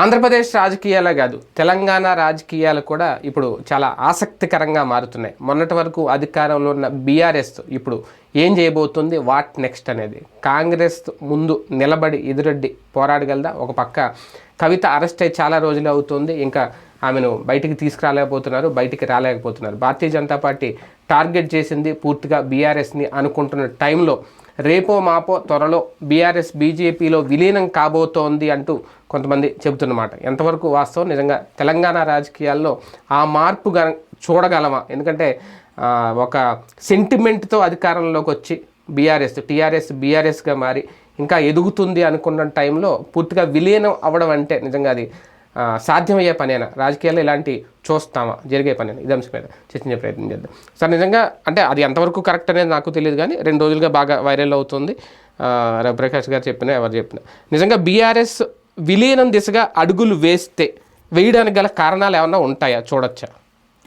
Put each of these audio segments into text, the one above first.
ఆంధ్రప్రదేశ్ రాజకీయాలే కాదు తెలంగాణ రాజకీయాలు కూడా ఇప్పుడు చాలా ఆసక్తికరంగా మారుతున్నాయి. మొన్నటి వరకు అధికారంలో ఉన్న బీఆర్ఎస్ ఇప్పుడు ఏం చేయబోతుంది వాట్ నెక్స్ట్ అనేది. కాంగ్రెస్ ముందు నిలబడి ఎదురెడ్డి పోరాడగలదా? ఒక పక్క కవిత అరెస్ట్ అయి చాలా రోజులు అవుతుంది ఇంకా ఆమెను బయటికి తీసుకురాలేకపోతున్నారు బయటికి రాలేకపోతున్నారు. భారతీయ జనతా పార్టీ టార్గెట్ చేసింది పూర్తిగా బీఆర్ఎస్ని అనుకుంటున్న టైంలో రేపో మాపో త్వరలో బీఆర్ఎస్ బీజేపీలో విలీనం కాబోతోంది అంటూ కొంతమంది చెబుతున్నమాట. ఎంతవరకు వాస్తవం? నిజంగా తెలంగాణ రాజకీయాల్లో ఆ మార్పు గన చూడగలమా? ఎందుకంటే ఒక సెంటిమెంట్తో అధికారంలోకి వచ్చి బీఆర్ఎస్ టీఆర్ఎస్ బీఆర్ఎస్గా మారి ఇంకా ఎదుగుతుంది అనుకున్న టైంలో పూర్తిగా విలీనం అవ్వడం అంటే నిజంగా అది సాధ్యమయ్యే పనేనా? రాజకీయాల్లో ఇలాంటి చూస్తామా? జరిగే పనేనా? ఇది అంశం మీద చర్చించే ప్రయత్నం చేద్దాం. సార్ నిజంగా అంటే అది ఎంతవరకు కరెక్ట్ అనేది నాకు తెలియదు కానీ రెండు రోజులుగా బాగా వైరల్ అవుతుంది. ఆ, రవిప్రకాష్ గారు చెప్పిన ఎవరు చెప్పిన. నిజంగా బీఆర్ఎస్ విలీనం దిశగా అడుగులు వేస్తే వేయడానికి గల కారణాలు ఏమన్నా ఉంటాయా? చూడొచ్చా?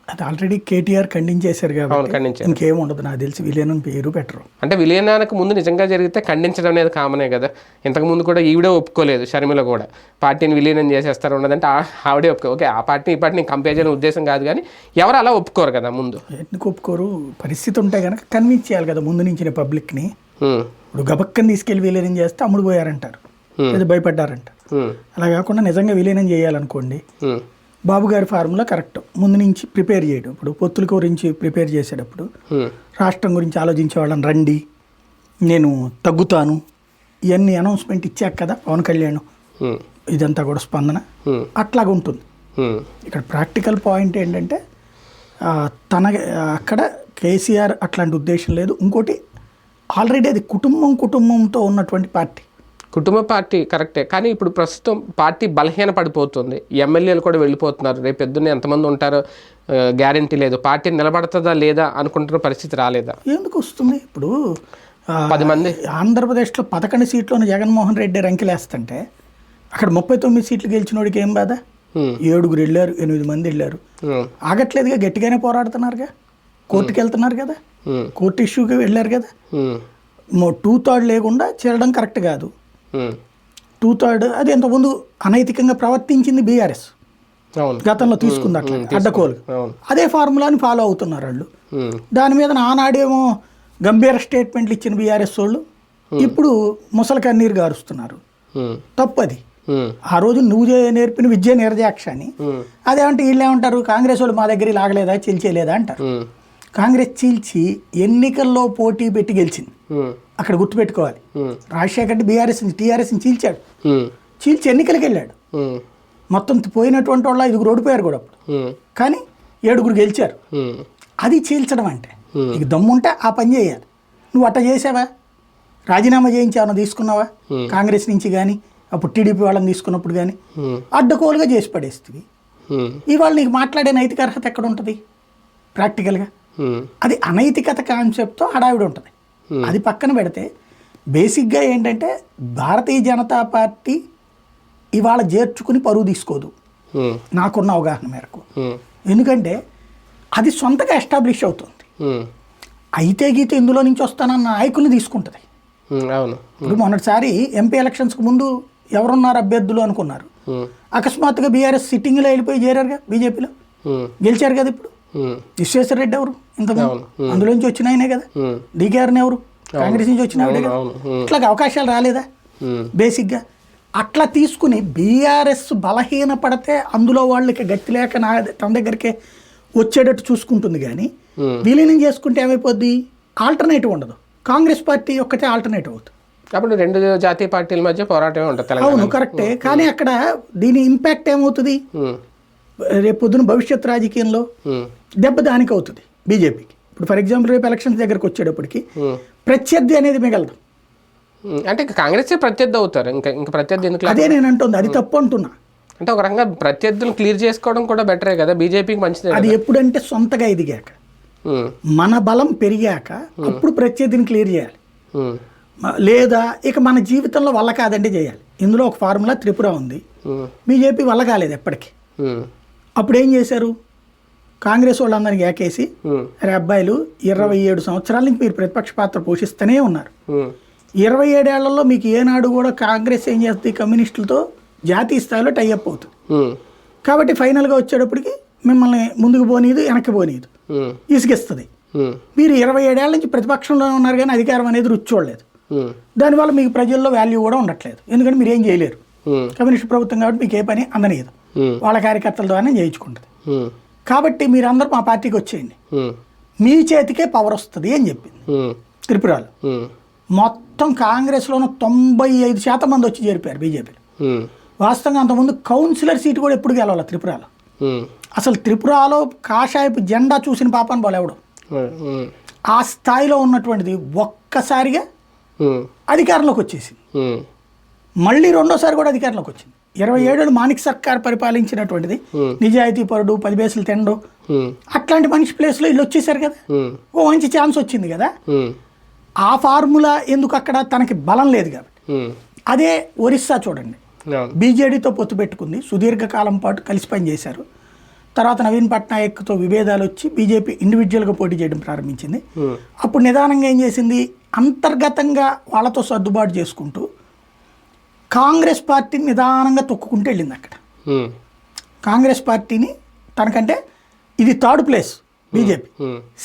అది ఆల్రెడీ కేటీఆర్ ఖండించేశారు కాబట్టి ఇంకేం ఉండదు నాకు తెలిసి విలీనం పేరు పెట్టరు. అంటే విలీనానికి ముందు నిజంగా జరిగితే ఖండించడం అనేది కామనే కదా. ఇంతకు ముందు కూడా ఈవిడే ఒప్పుకోలేదు షర్మిల కూడా. పార్టీని విలీనం చేసేస్తారు ఉన్నదంటే ఆ- ఆవిడే ఒప్పుకో ఓకే ఆ పార్టీ ఈ పార్టీని కంపేర్ చేయడం ఉద్దేశం కాదు కానీ ఎవరు అలా ఒప్పుకోరు కదా ముందు? ఎందుకు ఒప్పుకోరు? పరిస్థితి ఉంటే కనుక కన్విన్స్ చేయాలి కదా ముందు నుంచి పబ్లిక్ని ఇప్పుడు గబక్కని తీసుకెళ్ళి విలీనం చేస్తే అమ్ముడు పోయారంటారు. లేదా భయపడ్డారంటారు ఉమ్, అలా కాకుండా నిజంగా విలీనం చేయాలనుకోండి. ఉమ్, బాబు గారి ఫార్ములా కరెక్ట్. ముందు నుంచి ప్రిపేర్ చేయడం. ఇప్పుడు పొత్తుల గురించి ప్రిపేర్ చేసేటప్పుడు రాష్ట్రం గురించి ఆలోచించే వాళ్ళని రండి. నేను తగ్గుతాను. ఇవన్నీ అనౌన్స్మెంట్ ఇచ్చాక కదా పవన్ కళ్యాణ్. ఇదంతా కూడా స్పందన. అట్లాగా ఉంటుంది. ఇక్కడ ప్రాక్టికల్ పాయింట్ ఏంటంటే తన అక్కడ కేసీఆర్ అట్లాంటి ఉద్దేశం లేదు. ఇంకోటి ఆల్రెడీ అది కుటుంబం కుటుంబంతో ఉన్నటువంటి పార్టీ. కుటుంబ పార్టీ కరెక్టే. కానీ ఇప్పుడు ప్రస్తుతం పార్టీ బలహీన పడిపోతుంది. ఎమ్మెల్యేలు కూడా వెళ్ళిపోతున్నారు. రేపు పొద్దున్నే ఎంతమంది ఉంటారో గ్యారంటీ లేదు. పార్టీ నిలబడుతుందా లేదా అనుకుంటున్న పరిస్థితి రాలేదా? ఎందుకు వస్తుంది? ఇప్పుడు పది మంది. ఆంధ్రప్రదేశ్లో పదకొండు సీట్లను జగన్మోహన్ రెడ్డి రంకెలేస్తుంటే అక్కడ ముప్పై తొమ్మిది సీట్లు గెలిచినోడికి ఏం బాధ? ఏడుగురు వెళ్ళారు ఎనిమిది మంది వెళ్ళారు. ఆగట్లేదుగా గట్టిగానే పోరాడుతున్నారుగా. కోర్టుకి వెళ్తున్నారు కదా. కోర్టు ఇష్యూకి వెళ్ళారు కదా. టూ థర్డ్ లేకుండా చేరడం కరెక్ట్ కాదు. టూ థర్డ్ అది ఇంతకుముందు అనైతికంగా ప్రవర్తించింది బీఆర్ఎస్. గతంలో తీసుకుంది అట్లా అడ్డకోలు అదే ఫార్ములాని ఫాలో అవుతున్నారు వాళ్ళు. దాని మీద ఆనాడేమో గంభీర స్టేట్మెంట్లు ఇచ్చిన బీఆర్ఎస్ వాళ్ళు. ఇప్పుడు ముసలి కన్నీరు గారుస్తున్నారు. తప్పది. ఆ రోజు నువ్వు నేర్పిన విద్య నిర్జాక్ష అని అదేమంటే వీళ్ళు ఏమంటారు కాంగ్రెస్ వాళ్ళు మా దగ్గర లాగలేదా చీల్చేయలేదా అంటారు. కాంగ్రెస్ చీల్చి ఎన్నికల్లో పోటీ పెట్టి గెలిచింది. అక్కడ గుర్తుపెట్టుకోవాలి. రాజశేఖర్ రెడ్డి బీఆర్ఎస్ టీఆర్ఎస్ని చీల్చాడు. చీల్చి ఎన్నికలకు వెళ్ళాడు. మొత్తం పోయినటువంటి వాళ్ళు ఐదుగురు ఓడిపోయారు కూడా అప్పుడు. కానీ ఏడుగురు గెలిచారు. అది చీల్చడం అంటే. నీకు దమ్ముంటే ఆ పని చేయాలి. నువ్వు అట్ట చేసావా? రాజీనామా చేయించావా? తీసుకున్నావా? కాంగ్రెస్ నుంచి కానీ అప్పుడు టీడీపీ వాళ్ళని తీసుకున్నప్పుడు కానీ అడ్డకోలుగా చేసి పడేస్తుంది. ఇవాళ నీకు మాట్లాడే నైతిక అర్హత ఎక్కడ ఉంటుంది? ప్రాక్టికల్గా అది అనైతికత కాన్సెప్ట్తో హడావిడి ఉంటుంది. అది పక్కన పెడితే బేసిక్గా ఏంటంటే భారతీయ జనతా పార్టీ ఇవాళ చేర్చుకుని పరువు తీసుకోదు. ఉమ్, నాకున్న అవగాహన మేరకు. ఉమ్, ఎందుకంటే అది సొంతగా ఎస్టాబ్లిష్ అవుతుంది. అయితే గీత ఇందులో నుంచి వస్తానన్న నాయకుల్ని తీసుకుంటుంది. అవును. ఇప్పుడు మొన్నటిసారి ఎంపీ ఎలక్షన్స్కి ముందు ఎవరున్నారు అభ్యర్థులు అనుకున్నారు. అకస్మాత్తుగా బీఆర్ఎస్ సిట్టింగ్లో వెళ్ళిపోయి చేరారుగా బీజేపీలో? గెలిచారు కదా ఇప్పుడు? విశ్వేశ్వర రెడ్డి ఎవరు? అవును. అందులోంచి వచ్చిన ఆయనే కదా? డీకేఆర్ని ఎవరు? కాంగ్రెస్ నుంచి వచ్చిన ఆవిడే కదా? అవకాశాలు రాలేదా? బేసిక్గా అట్లా తీసుకుని బీఆర్ఎస్ బలహీన పడితే అందులో వాళ్ళకి గట్టి లేక నా తన దగ్గరికే వచ్చేటట్టు చూసుకుంటుంది కానీ. విలీనం చేసుకుంటే ఏమైపోద్ది? ఆల్టర్నేటివ్ ఉండదు. కాంగ్రెస్ పార్టీ ఒక్కటే ఆల్టర్నేటివ్ అవుతుంది. అప్పుడు రెండు జాతీయ పార్టీల మధ్య పోరాటమే ఉంటుంది అవును కరెక్టే కానీ అక్కడ దీని ఇంపాక్ట్ ఏమవుతుంది? రేపు పొద్దున భవిష్యత్ రాజకీయంలో ఉమ్, దెబ్బ దానికి అవుతుంది బీజేపీకి. ఇప్పుడు ఫర్ ఎగ్జాంపుల్ రేపు ఎలక్షన్స్ దగ్గరకు వచ్చేటప్పటికి ఉమ్, ప్రత్యర్థి అనేది మిగలదు. ఉమ్, అంటే కాంగ్రెస్ ప్రత్యర్థి అవుతారు. ఇంకా ఇంకా ప్రత్యర్థి ఎందుకు అదే నేను అంటుంది అది తప్పు అంటున్నా. అంటే ఒక రకంగా ప్రత్యర్థులు క్లియర్ చేసుకోవడం కూడా బెటరే కదా. బీజేపీకి మంచిదే అది ఎప్పుడంటే సొంతగా ఎదిగాక. మన బలం పెరిగాక అప్పుడు ప్రత్యర్థిని క్లియర్ చేయాలి. లేదా ఇక మన జీవితంలో వల్ల కాదంటే చేయాలి. ఇందులో ఒక ఫార్ములా త్రిపుర ఉంది. బీజేపీ వల్ల కాలేదు ఎప్పటికీ. అప్పుడు ఏం చేశారు? కాంగ్రెస్ వాళ్ళందరినీ ఏకేసి అరే అబ్బాయిలు ఇరవై ఏడు సంవత్సరాల నుంచి మీరు ప్రతిపక్ష పాత్ర పోషిస్తూనే ఉన్నారు. ఇరవై ఏడేళ్ళలో మీకు ఏనాడు కూడా కాంగ్రెస్ ఏం చేస్తుంది? కమ్యూనిస్టులతో జాతీయ స్థాయిలో టైఅప్ అవుతుంది. కాబట్టి ఫైనల్గా వచ్చేటప్పటికి మిమ్మల్ని ముందుకు పోనీదు వెనక్కి పోనీదు ఇసుకిస్తుంది. మీరు ఇరవై ఏడేళ్ళ నుంచి ప్రతిపక్షంలో ఉన్నారు కానీ అధికారం అనేది రుచి చూడలేదు. దానివల్ల మీకు ప్రజల్లో వాల్యూ కూడా ఉండట్లేదు. ఎందుకంటే మీరు ఏం చేయలేరు. కమ్యూనిస్ట్ ప్రభుత్వం కాబట్టి మీకు ఏ పని అందనీయదు. వాళ్ళ కార్యకర్తల ద్వారా చేయించుకుంటుంది. కాబట్టి మీరందరూ మా పార్టీకి వచ్చేయండి. మీ చేతికే పవర్ వస్తుంది అని చెప్పింది. త్రిపురలో. మొత్తం కాంగ్రెస్లోనూ తొంభై ఐదు శాతం మంది వచ్చి చేరిపోయారు బీజేపీలో. ఉమ్, వాస్తవంగా అంతకుముందు కౌన్సిలర్ సీటు కూడా ఎప్పుడు గెలవాలి త్రిపురలో? అసలు త్రిపురలో కాషాయపు జెండా చూసిన పాపని పోలేవడం ఆ స్థాయిలో ఉన్నటువంటిది ఒక్కసారిగా అధికారంలోకి వచ్చేసింది. మళ్ళీ రెండోసారి కూడా అధికారంలోకి వచ్చింది. ఇరవై ఏడు మాణిక్ సర్కార్ పరిపాలించినటువంటిది. Hmm. నిజాయితీ పరుడు పది బేసులు తిండు. ఉమ్, అట్లాంటి మనిషి ప్లేస్లో వీళ్ళు వచ్చేసారు కదా. ఓ మంచి ఛాన్స్ వచ్చింది కదా. ఆ ఫార్ములా ఎందుకు అక్కడ తనకి బలం లేదు కాబట్టి అదే ఒరిస్సా చూడండి. బీజేడీతో పొత్తు పెట్టుకుంది. సుదీర్ఘకాలం పాటు కలిసి పనిచేశారు తర్వాత నవీన్ పట్నాయక్తో విభేదాలు వచ్చి బీజేపీ ఇండివిజువల్గా పోటీ చేయడం ప్రారంభించింది. అప్పుడు నిదానంగా ఏం చేసింది? అంతర్గతంగా వాళ్ళతో సర్దుబాటు చేసుకుంటూ కాంగ్రెస్ పార్టీని నిదానంగా తొక్కుకుంటూ వెళ్ళింది అక్కడ. కాంగ్రెస్ పార్టీని తనకంటే ఇది third place BJP.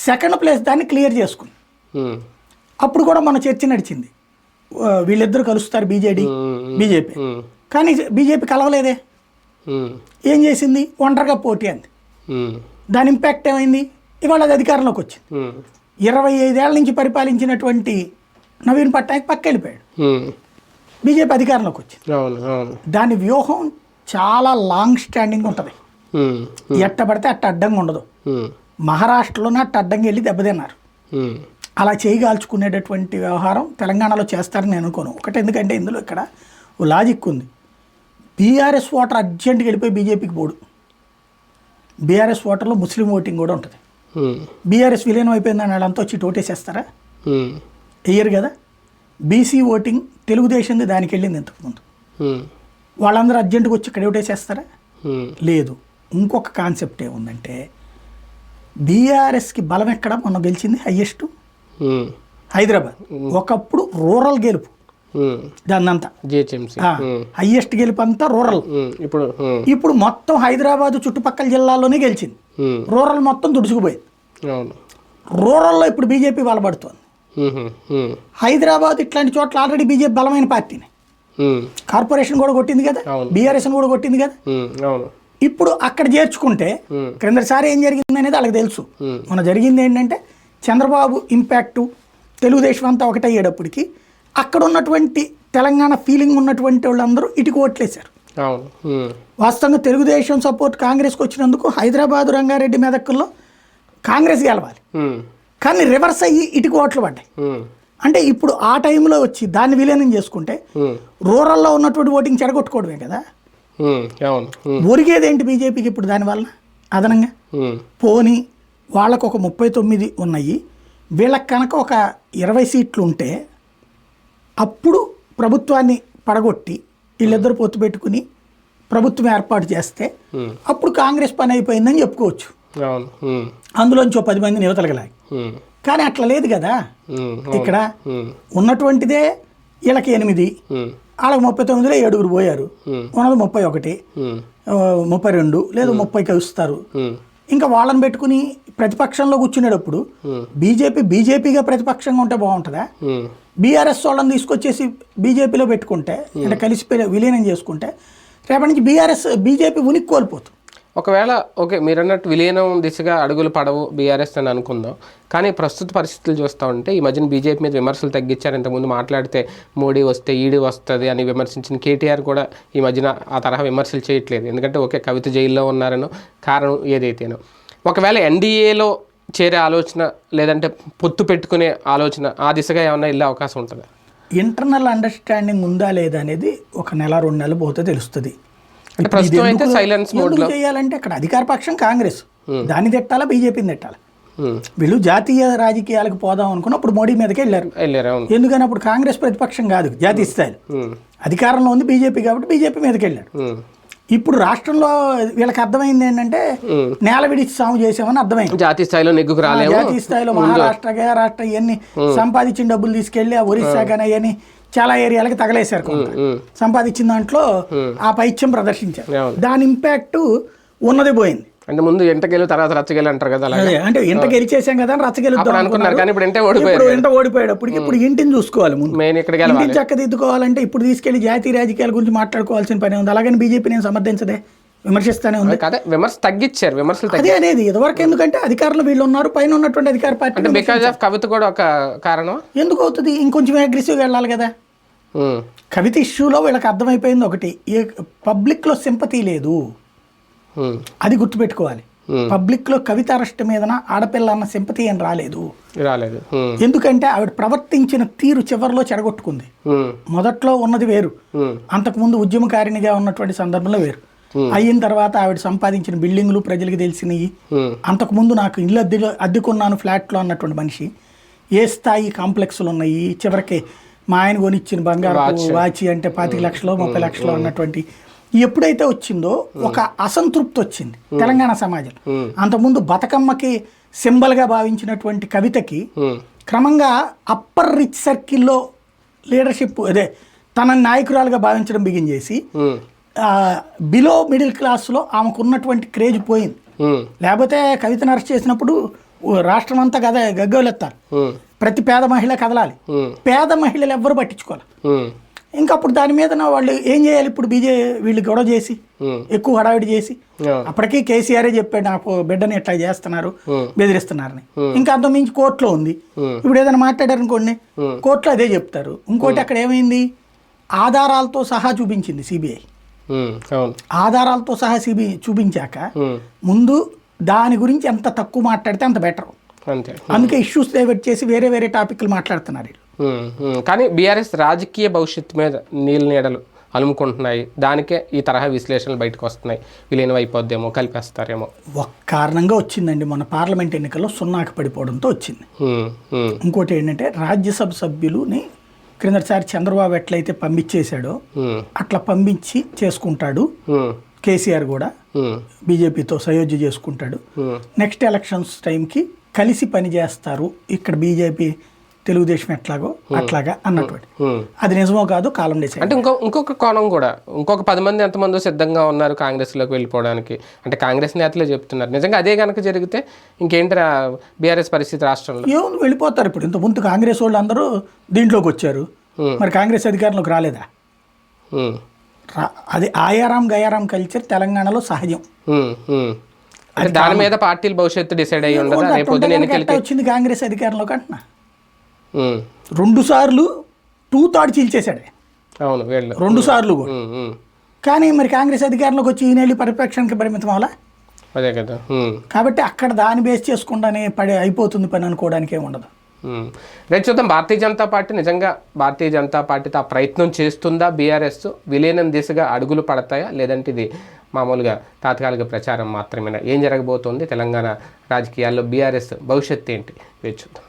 Second place దాన్ని క్లియర్ చేసుకుంది. అప్పుడు కూడా మన చర్చ నడిచింది. వీళ్ళిద్దరు కలుస్తారు బీజేడీ బీజేపీ. కానీ బీజేపీ కలవలేదే. ఏం చేసింది? ఒంటరిగా పోటీ అంది. దాని ఇంపాక్ట్ ఏమైంది? ఇవాళ అది అధికారంలోకి వచ్చింది. ఇరవై ఐదేళ్ళ నుంచి పరిపాలించినటువంటి నవీన్ పట్నాయక్ పక్క వెళ్ళిపోయాడు బీజేపీ అధికారంలోకి వచ్చింది. దాని వ్యూహం చాలా లాంగ్ స్టాండింగ్ ఉంటుంది. ఎట్ట పడితే అట్ట అడ్డంగా ఉండదు. మహారాష్ట్రలోనే అట్ట అడ్డంగా వెళ్ళి దెబ్బతిన్నారు. అలా చేయగాల్చుకునేటటువంటి వ్యవహారం తెలంగాణలో చేస్తారని నేను అనుకోను. ఒకటి ఎందుకంటే ఇందులో ఇక్కడ ఓ లాజిక్ ఉంది. బీఆర్ఎస్ ఓటర్ అర్జెంట్గా వెళ్ళిపోయి బీజేపీకి పోడు. బీఆర్ఎస్ ఓటర్లో ముస్లిం ఓటింగ్ కూడా ఉంటుంది. బీఆర్ఎస్ విలీనం అయిపోయిందని వాళ్ళంతా వచ్చి ఓటేసేస్తారా ఉమ్, వెయ్యరు కదా. బీసీ ఓటింగ్ తెలుగుదేశంది దానికి వెళ్ళింది ఇంతకుముందు. వాళ్ళందరూ అర్జెంటుగా వచ్చి ఇక్కడ ఓటేసేస్తారా ఉమ్, లేదు. ఇంకొక కాన్సెప్ట్ ఏముందంటే బీఆర్ఎస్కి బలం ఎక్కడ? మొన్న గెలిచింది హయ్యెస్ట్ హైదరాబాద్. ఒకప్పుడు రూరల్ గెలుపు. దాన్నంతా. హయ్యెస్ట్ గెలుపు అంతా రూరల్. ఇప్పుడు ఇప్పుడు మొత్తం హైదరాబాద్ చుట్టుపక్కల జిల్లాల్లోనే గెలిచింది. రూరల్ మొత్తం దుడుచుకుపోయింది. రూరల్లో ఇప్పుడు బీజేపీ బలపడుతోంది హైదరాబాద్ ఇట్లాంటి చోట్ల ఆల్రెడీ బీజేపీ బలమైన పార్టీని. కార్పొరేషన్ కూడా కొట్టింది కదా. బీఆర్ఎస్ కూడా కొట్టింది కదా? ఇప్పుడు అక్కడ చేర్చుకుంటే క్రిందసారి ఏం జరిగింది అనేది వాళ్ళకి తెలుసు. మన జరిగింది ఏంటంటే చంద్రబాబు ఇంపాక్టు తెలుగుదేశం అంతా ఒకటయ్యేటప్పటికి అక్కడ ఉన్నటువంటి తెలంగాణ ఫీలింగ్ ఉన్నటువంటి వాళ్ళందరూ ఇటుకు ఓట్లేశారు. వాస్తవంగా తెలుగుదేశం సపోర్ట్ కాంగ్రెస్కి వచ్చినందుకు హైదరాబాద్ రంగారెడ్డి మెదక్కుల్లో కాంగ్రెస్ గెలవాలి. కానీ రివర్స్ అయ్యి ఇటుకు ఓట్లు పడ్డాయి. అంటే ఇప్పుడు ఆ టైంలో వచ్చి దాన్ని విలీనం చేసుకుంటే రూరల్లో ఉన్నటువంటి ఓటింగ్ చెడగొట్టుకోవడమే కదా? ఒరిగేది ఏంటి బీజేపీకి ఇప్పుడు దానివల్ల అదనంగా? పోని వాళ్ళకు ఒక ముప్పై తొమ్మిది ఉన్నాయి. వీళ్ళకి కనుక ఒక ఇరవై సీట్లు ఉంటే అప్పుడు ప్రభుత్వాన్ని పడగొట్టి వీళ్ళిద్దరు పొత్తు పెట్టుకుని ప్రభుత్వం ఏర్పాటు చేస్తే అప్పుడు కాంగ్రెస్ పని అయిపోయిందని చెప్పుకోవచ్చు. అందులోంచి పది మందిని యువతలగలాగి కానీ అట్లా లేదు కదా. ఇక్కడ ఉన్నటువంటిదే వీళ్ళకి ఎనిమిది వాళ్ళకి ముప్పై తొమ్మిదిలో ఏడుగురు పోయారు. ఉన్నది ముప్పై ఒకటి ముప్పై రెండు లేదా ముప్పై కలుస్తారు ఇంకా వాళ్ళని పెట్టుకుని ప్రతిపక్షంలో కూర్చునేటప్పుడు బీజేపీ బీజేపీగా ప్రతిపక్షంగా ఉంటే బాగుంటుందా? బీఆర్ఎస్ వాళ్ళని తీసుకొచ్చేసి బీజేపీలో పెట్టుకుంటే అంటే కలిసి విలీనం చేసుకుంటే రేపటి నుంచి బీఆర్ఎస్ బీజేపీ ఉనికి కోల్పోతుంది. ఒకవేళ ఓకే మీరు అన్నట్టు విలీనం దిశగా అడుగులు పడవు బీఆర్ఎస్ అని అనుకుందాం. కానీ ప్రస్తుత పరిస్థితులు చూస్తూ ఉంటే ఈ మధ్యన బీజేపీ మీద విమర్శలు తగ్గించారు. ఇంతకుముందు మాట్లాడితే మోడీ వస్తే ఈడీ వస్తుంది అని విమర్శించిన కేటీఆర్ కూడా ఈ మధ్యన ఆ తరహా విమర్శలు చేయట్లేదు. ఎందుకంటే ఓకే కవిత జైల్లో ఉన్నారనో కారణం ఏదైతేనో. ఒకవేళ ఎన్డీఏలో చేరే ఆలోచన లేదంటే పొత్తు పెట్టుకునే ఆలోచన ఆ దిశగా ఏమైనా వెళ్ళే అవకాశం ఉంటుందా? ఇంటర్నల్ అండర్స్టాండింగ్ ఉందా లేదా అనేది ఒక నెల రెండు నెలలు పోతే తెలుస్తుంది. అంటే ప్రస్తుతం అయితే సైలెన్స్ మోడ్ ఎందుకు చేయాలంటే అక్కడ అధికార పక్షం కాంగ్రెస్. దాన్ని తిట్టాలా బీజేపీని తిట్టాలా? ఉమ్, వీళ్ళు జాతీయ రాజకీయాలకు పోదాం అనుకుని అప్పుడు మోడీ మీదకి వెళ్ళారు. వెళ్ళారు ఎందుకని అప్పుడు కాంగ్రెస్ ప్రతిపక్షం కాదు జాతీయ స్థాయిలో. ఉమ్, అధికారంలో ఉంది బీజేపీ కాబట్టి బీజేపీ మీదకి వెళ్ళాడు. ఉమ్, ఇప్పుడు రాష్ట్రంలో వీళ్ళకి అర్థమైంది ఏంటంటే. నేల విడిచి సాము చేసామని అర్థమైంది. జాతీయ స్థాయిలో నెగ్గుకు జాతీయ స్థాయిలో మహారాష్ట్ర రాష్ట్ర ఇవన్నీ సంపాదించిన డబ్బులు తీసుకెళ్ళి ఆ ఒరిస్సా కానీ చాలా ఏరియాలకి తగలేశారు కొంత. సంపాదించిన దాంట్లో ఆ పైత్యం ప్రదర్శించారు. దాని ఇంపాక్ట్ ఉన్నది పోయింది. అంటే ముందు ఎంటకెళ్ళి తర్వాత రచ్చగెళ్ళి అంటారు కదా అలాగే? అంటే ఇంట గెలిచేసాం కదా అని రచ్చగెలుద్దాం అనుకున్నారు కానీ ఇప్పుడు ఎంటే ఇంట ఓడిపోయేటప్పటికి ఇప్పుడు ఇంటిని చూసుకోవాలి ముందు. మెయిన్ ఇక్కడికి వెళ్ళాలి. ఇంటిని చక్కదిద్దుకోవాలంటే ఇప్పుడు తీసుకెళ్ళి జాతీయ రాజకీయాల గురించి మాట్లాడుకోవాల్సిన పని ఉంది. అలాగని బీజేపీ నేను సమర్థించదే. విమర్శిస్తానే ఉంది. అదే విమర్శ తగ్గించారు విమర్శలు అదే అనేది ఇదివరకు ఎందుకంటే అధికారులు వీళ్ళు ఉన్నారు పైన ఉన్నటువంటి అధికార పార్టీ బికాజ్ ఆఫ్ కవిత కూడా ఒక కారణం? ఎందుకు అవుతుంది? ఇంకొంచెం అగ్రెసివ్గా వెళ్ళాలి కదా. కవిత ఇష్యూలో వీళ్ళకి అర్థమైపోయింది ఒకటి. ఏ పబ్లిక్లో సింపతి లేదు. అది గుర్తుపెట్టుకోవాలి. పబ్లిక్లో కవిత అరెస్ట్ మీదన ఆడపిల్ల అన్న సింపతి ఏం రాలేదు. రాలేదు. ఎందుకంటే ఆవిడ ప్రవర్తించిన తీరు చివరిలో చెడగొట్టుకుంది. మొదట్లో ఉన్నది వేరు. అంతకుముందు ఉద్యమకారిణిగా ఉన్నటువంటి సందర్భంలో వేరు. అయిన తర్వాత ఆవిడ సంపాదించిన బిల్డింగ్లు ప్రజలకు తెలిసినవి. ఉమ్, అంతకుముందు నాకు ఇల్లు అద్దె అద్దెకున్నాను ఫ్లాట్లో అన్నటువంటి మనిషి. ఏ స్థాయి కాంప్లెక్స్లు ఉన్నాయి? చివరికి మా ఆయన కొనిచ్చిన బంగారు వాచి అంటే పాతిక లక్షలు ముప్పై లక్షలు అన్నటువంటి ఎప్పుడైతే వచ్చిందో ఒక అసంతృప్తి వచ్చింది తెలంగాణ సమాజం. అంతకుముందు బతుకమ్మకి సింబల్గా భావించినటువంటి కవితకి క్రమంగా అప్పర్ రిచ్ సర్కిల్లో లీడర్షిప్ అదే తన నాయకురాలుగా భావించడం బిగిన్ చేసి బిలో మిడిల్ క్లాస్లో ఆమెకు ఉన్నటువంటి క్రేజ్ పోయింది. ఉమ్, లేకపోతే కవితను అరెస్ట్ చేసినప్పుడు రాష్ట్రం అంతా కథ గగ్గోలెత్తాలి ఉమ్, ప్రతి పేద మహిళ కదలాలి. ఉమ్, పేద మహిళలు ఎవ్వరు పట్టించుకోవాలి. ఇంకా అప్పుడు దాని మీద వాళ్ళు ఏం చేయాలి ఇప్పుడు బీజే వీళ్ళు గొడవ చేసి ఎక్కువ హడావిడి చేసి. అప్పటికీ కేసీఆరే చెప్పాడు నాకు బిడ్డని ఎట్లా చేస్తున్నారు? Hmm. బెదిరిస్తున్నారని. ఇంకా అంత మించి కోర్టులో ఉంది. ఇప్పుడు ఏదైనా మాట్లాడారు అనుకోండి కోర్టులో అదే చెప్తారు. ఇంకోటి అక్కడ ఏమైంది? ఆధారాలతో సహా చూపించింది సిబిఐ ఆధారాలతో సహా సిబి చూపించాక ముందు దాని గురించి ఎంత తక్కువ మాట్లాడితే అంత బెటర్. అందుకే ఇష్యూస్ డైవర్ట్ చేసి వేరే వేరే టాపిక్లు మాట్లాడుతున్నారు. కానీ బీఆర్ఎస్ రాజకీయ భవిష్యత్తు మీద నీళ్ళ నీడలు అలుముకుంటున్నాయి. దానికే ఈ తరహా విశ్లేషణలు బయటకు వస్తున్నాయి. విలీనం అయిపోద్దేమో కలిపేస్తారేమో. ఒక కారణంగా వచ్చిందండి. మన పార్లమెంట్ ఎన్నికల్లో సున్నాకి పడిపోవడంతో వచ్చింది. ఇంకోటి ఏంటంటే రాజ్యసభ సభ్యులుని క్రిందటిసారి చంద్రబాబు ఎట్లయితే పంపించేశాడో అట్లా పంపించి చేసుకుంటాడు. కేసీఆర్ కూడా బీజేపీతో సయోధ్య చేసుకుంటాడు. నెక్స్ట్ ఎలక్షన్స్ టైంకి కలిసి పని చేస్తారు. ఇక్కడ బీజేపీ తెలుగుదేశం ఎట్లాగో అట్లాగా అన్నటువంటి. అది నిజమో కాదు కాలం డిసైడ్ అంటే ఇంకో ఇంకొక కోణం కూడా. ఇంకొక పది మంది ఎంతమందో సిద్ధంగా ఉన్నారు కాంగ్రెస్లోకి వెళ్ళిపోవడానికి. అంటే కాంగ్రెస్ నేతలే చెప్తున్నారు. నిజంగా అదే కనుక జరిగితే ఇంకేంటి బీఆర్ఎస్ పరిస్థితి రాష్ట్రంలో? ఏముంది వెళ్ళిపోతారు ఇప్పుడు. ఇంత ముందు కాంగ్రెస్ వాళ్ళు అందరూ దీంట్లోకి వచ్చారు. మరి కాంగ్రెస్ అధికారంలోకి రాలేదా? అది ఆయారాం గయారాం కల్చర్ తెలంగాణలో సహజం. దాని మీద పార్టీల భవిష్యత్తు డిసైడ్ అయ్యి ఉండదా? వచ్చింది కాంగ్రెస్ అధికారంలోకి అంటున్నా. రెండు సార్లు టూ థర్డ్ చీల్చేశాడు. అవును వీళ్ళు రెండు సార్లు కూడా. కానీ మరి కాంగ్రెస్ అధికారంలోకి వచ్చి ఈయన వెళ్ళి పరిప్రేక్షణకి పరిమితం అవ్వాలా? అదే కదా. కాబట్టి అక్కడ దాన్ని బేస్ చేసుకుండానే పడే అయిపోతుంది పని అనుకోవడానికి ఏమి ఉండదు. రేపు చూద్దాం. భారతీయ జనతా పార్టీ నిజంగా భారతీయ జనతా పార్టీతో ఆ ప్రయత్నం చేస్తుందా? బీఆర్ఎస్ విలీనం దిశగా అడుగులు పడతాయా? లేదంటే ఇది మామూలుగా తాత్కాలిక ప్రచారం మాత్రమేనా? ఏం జరగబోతోంది తెలంగాణ రాజకీయాల్లో? బీఆర్ఎస్ భవిష్యత్తు ఏంటి? వేచి చూద్దాం.